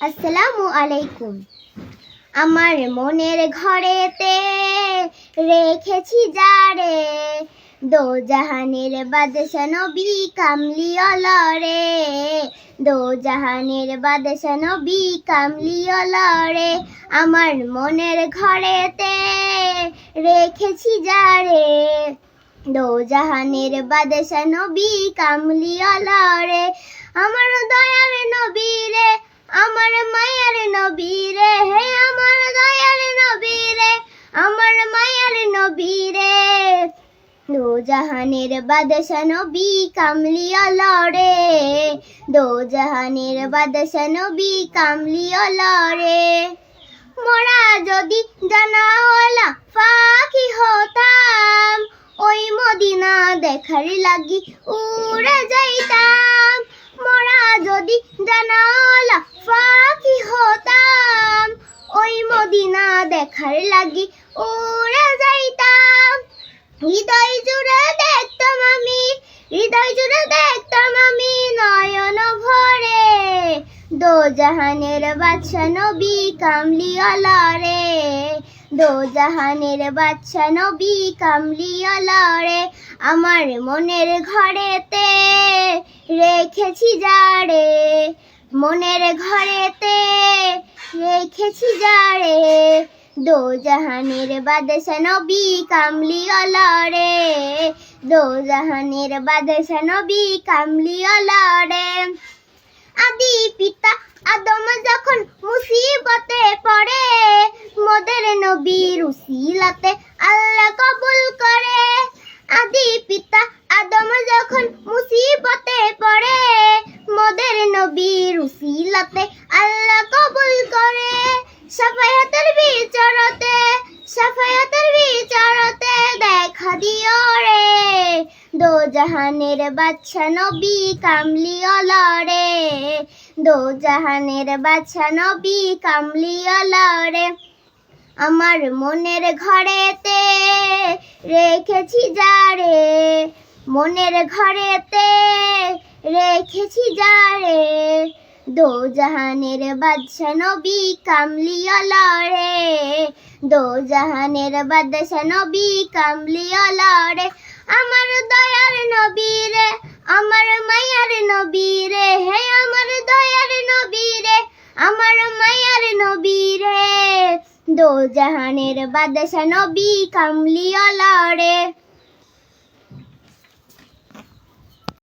আসসালামু আলাইকুম। আমার মনের ঘরেতে রেখেছি যারে দো জাহানের বাদশা নবী কামলিওয়ালা দো জাহানের বাদশা নবী কামলিওয়ালা রে আমার মনের ঘরেতে রেখেছি যারে দো জাহানের বাদশা নবী কামলিওয়ালা রে আমার দয়ার নবী রে আমার মায়ার নবী রে হে আমার দয়ার নবী রে আমার মায়ার নবী রে দো জাহানের বাদশা নবী কামলিওয়ালা রে দো জাহানের বাদশা নবী কামলিওয়ালা রে মোরা যদি জানা হলা ফাঁকি হতাম, ওই মদিনা দেখার লাগি উড়ে যাইতাম। যদি জানা হলা ফাঁকি হতাম, ওই মদিনা দেখার লাগি উড়ে যাইতাম। হৃদয় জুড়ে দেখতাম আমি, হৃদয় জুড়ে দেখতাম আমি নয়ন ভরে। দো জাহানের বাদশা নবী কামলিওয়ালা রে। দো জাহানের বাদশা নবী কামলিওয়ালা রে। আমার মনের ঘরেতে রেখেছি যারে, মনের ঘরেতে রেখেছি যারে দো জাহানের বাদশা নবী কামলিওয়ালা রে দো জাহানের বাদশা নবী কামলি রে আদি পিতা আদম যখন মুসিবতে পড়ে, মোদের নবীর উসিলাতে আল্লাহ কবুল করে। আদি পিতা দিও রে। দো জাহানের বাদশা নবী কামলিওয়ালা রে। দো জাহানের বাদশা নবী কামলিওয়ালা রে। আমার মনের ঘরেতে রেখেছি যারে মনের ঘরেতে রেখেছি যারে দো জাহানের বাদশা নবী কামলিওয়ালা রে দো জাহানের বাদশা নবী কামলিওয়ালা রে আমার দয়ার নবী রে, আমার মায়ার নবী রে, হে আমার দয়ার নবী রে, আমার মায়ার নবী রে। দো জাহানের বাদশা নবী কামলিওয়ালা রে